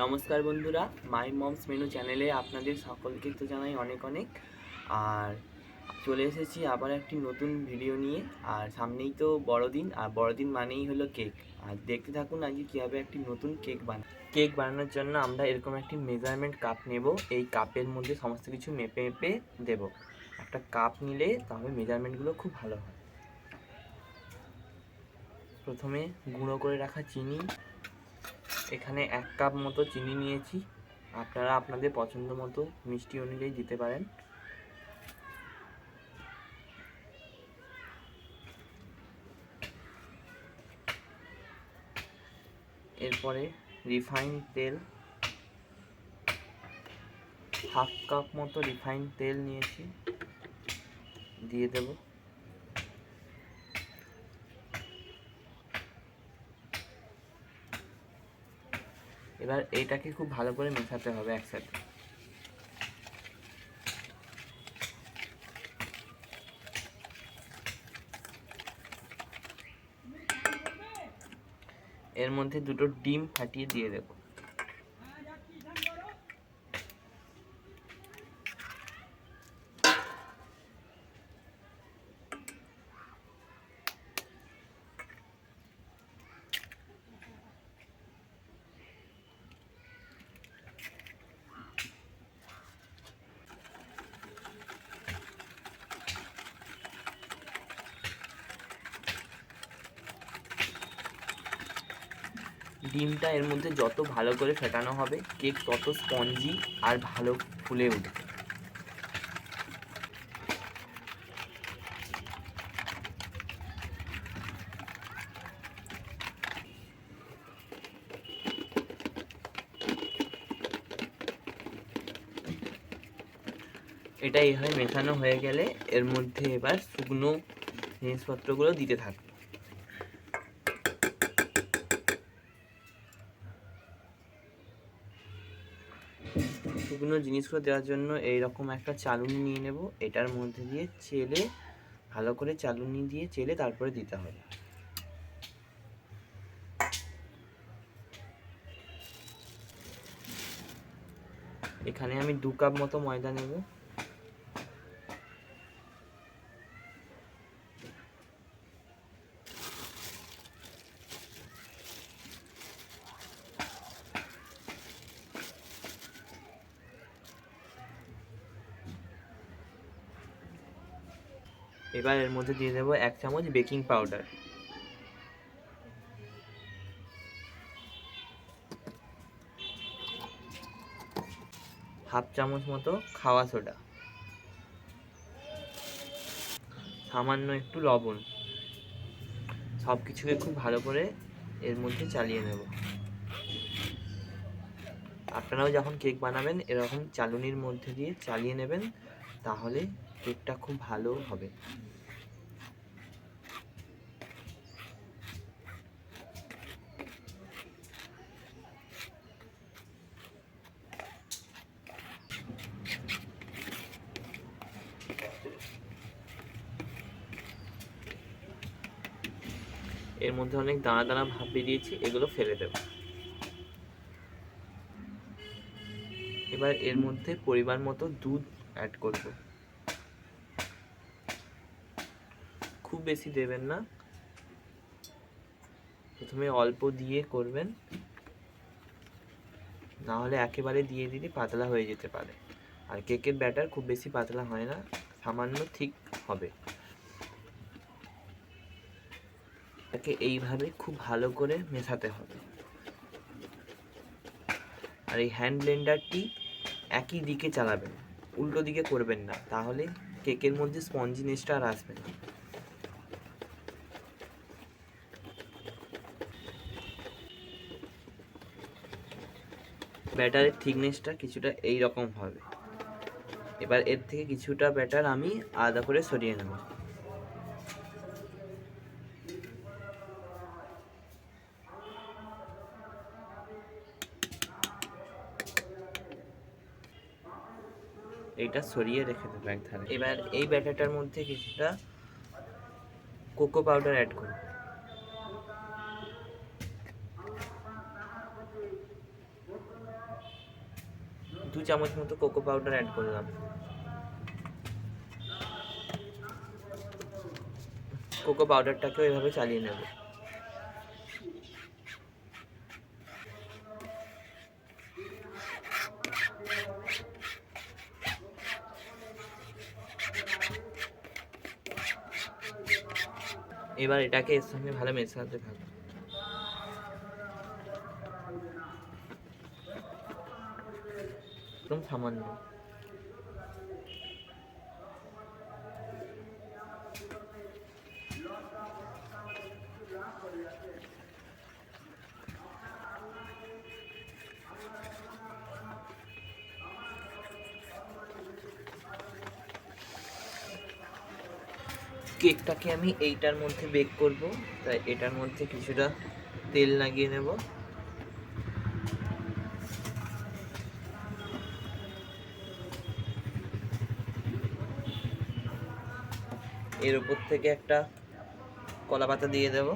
নমস্কার বন্ধুরা মাই moms menu চ্যানেলে আপনাদের সকলকে তো জানাই অনেক অনেক। আর চলে এসেছি আবার একটি নতুন ভিডিও নিয়ে। আর সামনেই তো বড়দিন, আর বড়দিন মানেই হলো কেক আর দেখতে থাকুন আজকে কীভাবে একটি নতুন কেক বানা কেক বানানোর জন্য আমরা এরকম একটি মেজারমেন্ট কাপ নেব। এই কাপের মধ্যে সমস্ত কিছু মেপে মেপে দেব। একটা কাপ নিলে তাহলে মেজারমেন্টগুলো খুব ভালো হয়। প্রথমে গুঁড়ো করে রাখা চিনি। এখানে এক কাপ মতো চিনি নিয়েছি। আপনারা আপনাদের পছন্দ মতো মিষ্টি অনুযায়ী দিতে পারেন। এরপরে রিফাইন তেল। হাফ কাপ মতো রিফাইন তেল নিয়েছি। দিয়ে দেবো। এবার এইটাকে খুব ভালো করে মেশাতে হবে একসাথে। এর মধ্যে দুটো ডিম ফাটিয়ে দিয়ে দেব। ডিমটা এর মধ্যে যত ভালো করে ফেটানো হবে কেক তত স্পঞ্জি আর ভালো ফুলে উঠবে। এটা এইভাবে মেশানো হয়ে গেলে এর মধ্যে এবার শুকনো জিনিসপত্রগুলো দিতে থাকবে। শুকনো জিনিসগুলো দেওয়ার জন্য এইরকম একটা চালুনি নিয়ে নেব। এটার মধ্যে দিয়ে চেলে, ভালো করে চালুনি দিয়ে চেলে তারপরে দিতে হবে। এখানে আমি দু কাপ মতো ময়দা নেব। এবার এর মধ্যে দিয়ে দেবো এক চামচ বেকিং পাউডার। হাফ চামচ মতো খাওয়া সোডা। সামান্য একটু লবণ। সব কিছুকে খুব ভালো করে এর মধ্যে চালিয়ে নেব। আপনারাও যখন কেক বানাবেন, এরকম চালুনির মধ্যে দিয়ে চালিয়ে নেবেন, তাহলে কেকটা খুব ভালো হবে। এর মধ্যে অনেক দানা দানা ভাব বেরিয়েছে, এগুলো ফেলে দেব। এবার এর মধ্যে পরিমাণ মতো দুধ অ্যাড করব। বেশি দেবেন না। প্রথমে অল্প দিয়ে করবেন। না হলে একেবারে দিয়ে দিলে পাতলা হয়ে যেতে পারে। আর কেকের ব্যাটার খুব বেশি পাতলা হয় না, সামান্য ঠিক হবে। তাকে এইভাবে খুব ভালো করে মেশাতে হবে। আর এই হ্যান্ড ব্লেন্ডারটি একই দিকে চালাবেন, উল্টো দিকে করবেন না। তাহলে কেকের মধ্যে স্পঞ্জিনেসটা আর আসবে না। ব্যাটারের থিকনেসটা কিছুটা এই রকম হবে। এবার এর থেকে কিছুটা ব্যাটার আমি আলাদা করে সরিয়ে নেব। এইটা সরিয়ে রেখে দেবো এক ধারে এবার এই ব্যাটারটার মধ্যে কিছুটা কোকো পাউডার অ্যাড করব। দু চামচ মতো কোকো পাউডার অ্যাড করলাম। কোকো পাউডারটাকেও এভাবে চালিয়ে নেব। এবার এটাকে এর সঙ্গে ভালো মেশাতে থাকব। একদম সামান্য কেকটাকে আমি এইটার মধ্যে বেক করব। তাই এটার মধ্যে কিছুটা তেল লাগিয়ে নেব। এর উপর থেকে একটা কলা পাতা দিয়ে দেব।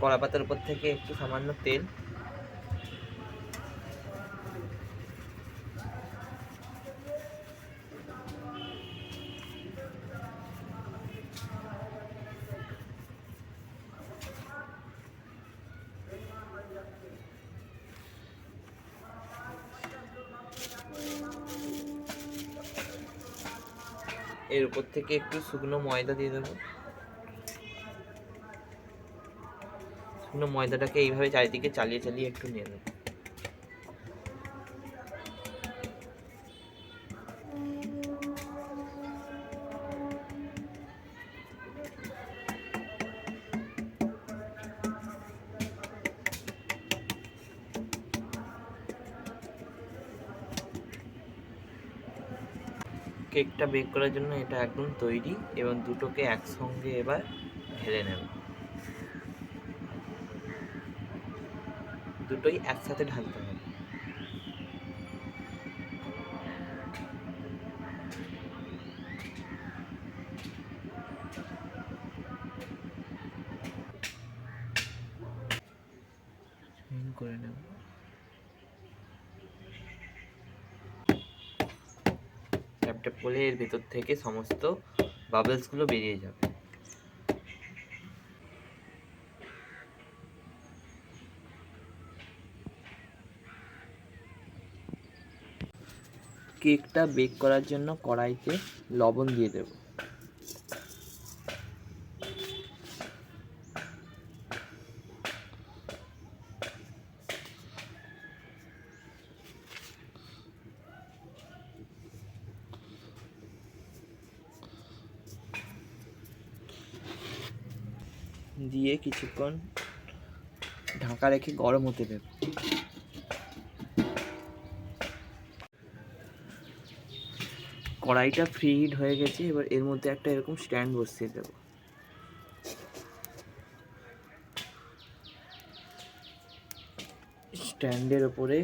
কলা পাতার উপর থেকে একটু সামান্য তেল এর উপর থেকে একটু শুকনো ময়দা দিয়ে দেবো। শুকনো ময়দাটাকে এইভাবে চারিদিকে চালিয়ে চালিয়ে একটু নিয়ে নেব। কেকটা বেক করার জন্য এটা একদম তৈরি এবং দুটোকে একসঙ্গে এবার ঢেলে নেব। দুটোই একসাথে ঢালতে হবে করে নেব ট্যাপ করলে এর ভেতর থেকে সমস্ত বাবলসগুলো বেরিয়ে যাবে। কেকটা বেক করার জন্য কড়াইতে লবণ দিয়ে দেব। দিয়ে কিছুক্ষণ ঢাকা রেখে গরম হতে দেব। কড়াইটা ফ্রি হিট হয়ে গেছে, এবার এর মধ্যে একটা এরকম স্ট্যান্ড বসিয়ে দেব। স্ট্যান্ডের ওপরে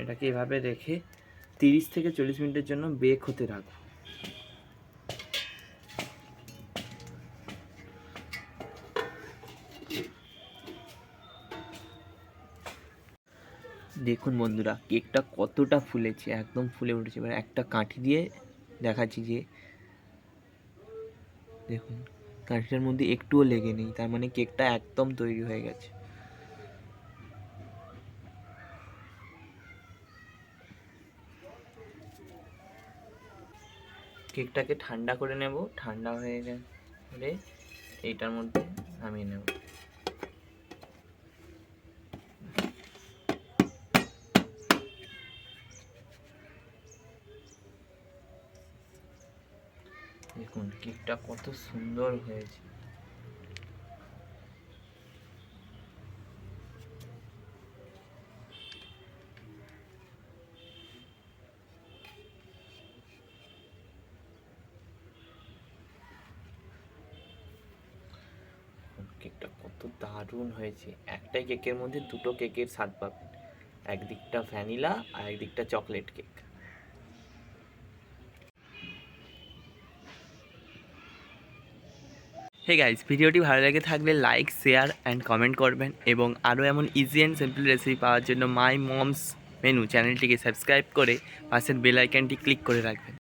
এটাকে এভাবে রেখে তিরিশ থেকে চল্লিশ মিনিটের জন্য বেক হতে রাখব। দেখুন বন্ধুরা, কেকটা কতটা ফুলেছে, একদম ফুলে উঠেছে। এবার একটা কাঠি দিয়ে দেখাচ্ছি যে, দেখুন, কাঠিটার মধ্যে একটুও লেগে নেই, তার মানে কেকটা একদম তৈরি হয়ে গেছে। কেকটাকে ঠান্ডা করে নেব, ঠান্ডা হয়ে গেলে এইটার মধ্যে নামিয়ে নেব দেখুন কেকটা কত সুন্দর হয়েছে। কেকটা কত দারুণ হয়েছে। একটাই কেকের মধ্যে দুটো কেকের স্বাদ পাবেন। একদিকটা ভ্যানিলা আর একদিকটা চকলেট কেক। হে গাইজ ভিডিওটি ভালো লেগে থাকলে লাইক শেয়ার অ্যান্ড কমেন্ট করবেন এবং আরও এমন ইজি অ্যান্ড সিম্পল রেসিপি পাওয়ার জন্য মাই মমস মেনু চ্যানেলটিকে সাবস্ক্রাইব করে পাশের বেল আইকনটি ক্লিক করে রাখবেন।